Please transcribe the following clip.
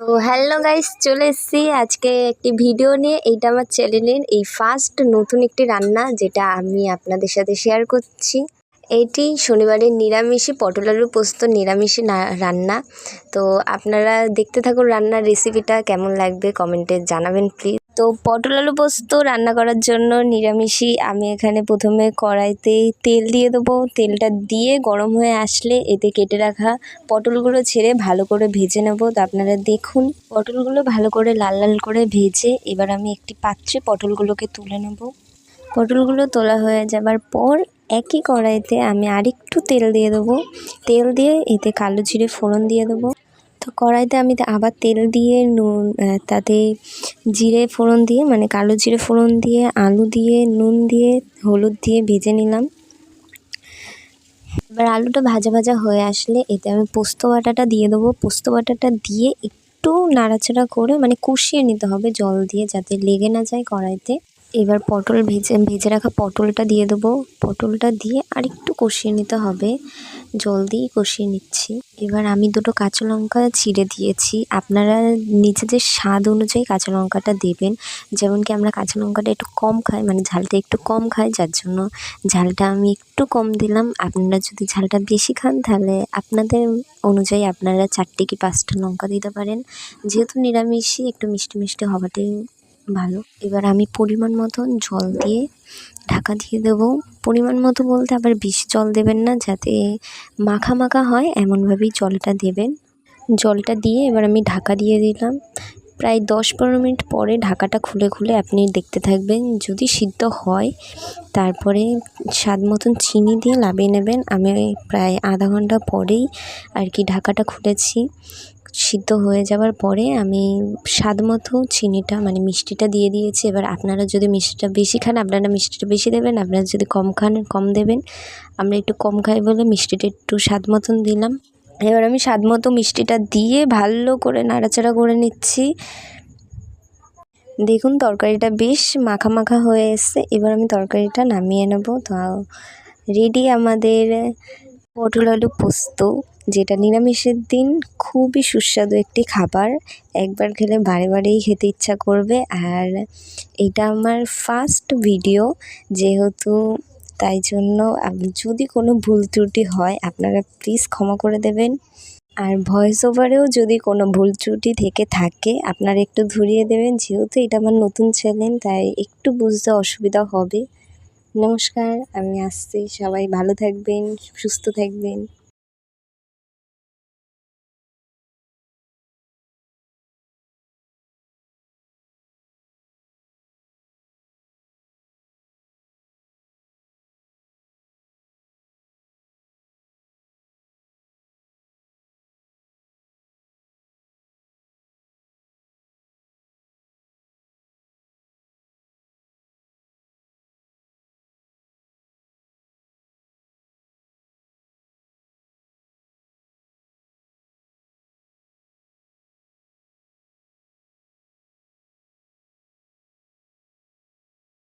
তো hello guys, চলে এসেছি আজকে একটি ভিডিও নিয়ে। এইটা আমার চ্যানেলের এই ফার্স্ট নতুন একটি রান্না যেটা আমি আপনাদের সাথে শেয়ার করছি। এটি শনিবারের নিরামিষে পটল আলু পোস্ত নিরামিষে রান্না। তো আপনারা দেখতে থাকুন রান্নার রেসিপিটা কেমন লাগবে কমেন্টে জানাবেন প্লিজ তো পটল আলু পোস্ত রান্না করার জন্য নিরামিষই। আমি এখানে প্রথমে কড়াইতে তেল দিয়ে দেবো। তেলটা দিয়ে গরম হয়ে আসলে এতে কেটে রাখা পটলগুলো ছেড়ে ভালো করে ভেজে নেব। তো আপনারা দেখুন, পটলগুলো ভালো করে লাল লাল করে ভেজে এবার আমি একটি পাত্রে পটলগুলোকে তুলে নেব। পটলগুলো তোলা হয়ে যাবার পর একই কড়াইতে আমি আরেকটু তেল দিয়ে দেবো। তেল দিয়ে এতে কালো জিরে ফোড়ন দিয়ে দেবো। তো কড়াইতে আমি আবার তেল দিয়ে, নুন তাতে জিরে ফোড়ন দিয়ে মানে কালো জিরে ফোড়ন দিয়ে, আলু দিয়ে, নুন দিয়ে, হলুদ দিয়ে ভেজে নিলাম। এবার আলুটা ভাজা ভাজা হয়ে আসলে এতে আমি পোস্ত বাটাটা দিয়ে দেবো। পোস্ত বাটাটা দিয়ে একটু নাড়াচাড়া করে মানে কষিয়ে নিতে হবে জল দিয়ে যাতে লেগে না যায় কড়াইতে। এবার পটল ভেজে ভেজে রাখা পটলটা দিয়ে দেবো। পটলটা দিয়ে আরেকটু কষিয়ে নিতে হবে। জল দিয়েই কষিয়ে নিচ্ছি। এবার আমি দুটো কাঁচা লঙ্কা ছিঁড়ে দিয়েছি। আপনারা নিজেদের স্বাদ অনুযায়ী কাঁচা লঙ্কাটা দেবেন। যেমন কি আমরা কাঁচা লঙ্কাটা একটু কম খাই মানে ঝালটা একটু কম খাই, যার জন্য ঝালটা আমি একটু কম দিলাম। আপনারা যদি ঝালটা বেশি খান, তাহলে আপনাদের অনুযায়ী আপনারা চারটে কি পাঁচটা লঙ্কা দিতে পারেন। যেহেতু নিরামিষই, একটু মিষ্টি মিষ্টি হওয়াটাই ভালো। এবার আমি পরিমাণ মতন জল দিয়ে ঢাকা দিয়ে দেবো। পরিমাণ মতো বলতে আবার বেশি জল দেবেন না, যাতে মাখা মাখা হয়, এমনভাবেই জলটা দেবেন। জলটা দিয়ে এবার আমি ঢাকা দিয়ে দিলাম। প্রায় দশ পনেরো মিনিট পরে ঢাকাটা খুলে খুলে আপনি দেখতে থাকবেন। যদি সিদ্ধ হয়, তারপরে স্বাদ মতন চিনি দিয়ে লাবিয়ে নেবেন। আমি প্রায় আধা ঘণ্টা পরেই আর কি ঢাকাটা খুলেছি। সিদ্ধ হয়ে যাওয়ার পরে আমি স্বাদ মতো চিনিটা মানে মিষ্টিটা দিয়ে দিয়েছি। এবার আপনারা যদি মিষ্টিটা বেশি খান, আপনারা মিষ্টিটা বেশি দেবেন, আপনারা যদি কম খান, কম দেবেন। আমরা একটু কম খাই বলে মিষ্টিটা একটু স্বাদ মতন দিলাম। এবার আমি স্বাদ মতো মিষ্টিটা দিয়ে ভালো করে নাড়াচাড়া করে নিচ্ছি। দেখুন, তরকারিটা বেশ মাখা মাখা হয়ে এসছে। এবার আমি তরকারিটা নামিয়ে নেব। তো, রেডি আমাদের পটল আলু পোস্ত। যেটা নিরামিষের দিন খুবই সুস্বাদু একটি খাবার। একবার খেলে বারে বারেই খেতে ইচ্ছা করবে। আর এটা আমার ফার্স্ট ভিডিও যেহেতু তাই জন্য যদি কোনো ভুল ত্রুটি হয় আপনারা প্লিজ ক্ষমা করে দেবেন। আর ভয়েস ওভারেও যদি কোনো ভুল ত্রুটি থেকে থাকে আপনারা একটু ধরিয়ে দেবেন। যেহেতু এটা আমার নতুন চ্যানেল তাই একটু বুঝতে অসুবিধা হবে। নমস্কার, আমি আসছি। সবাই ভালো থাকবেন, সুস্থ থাকবেন।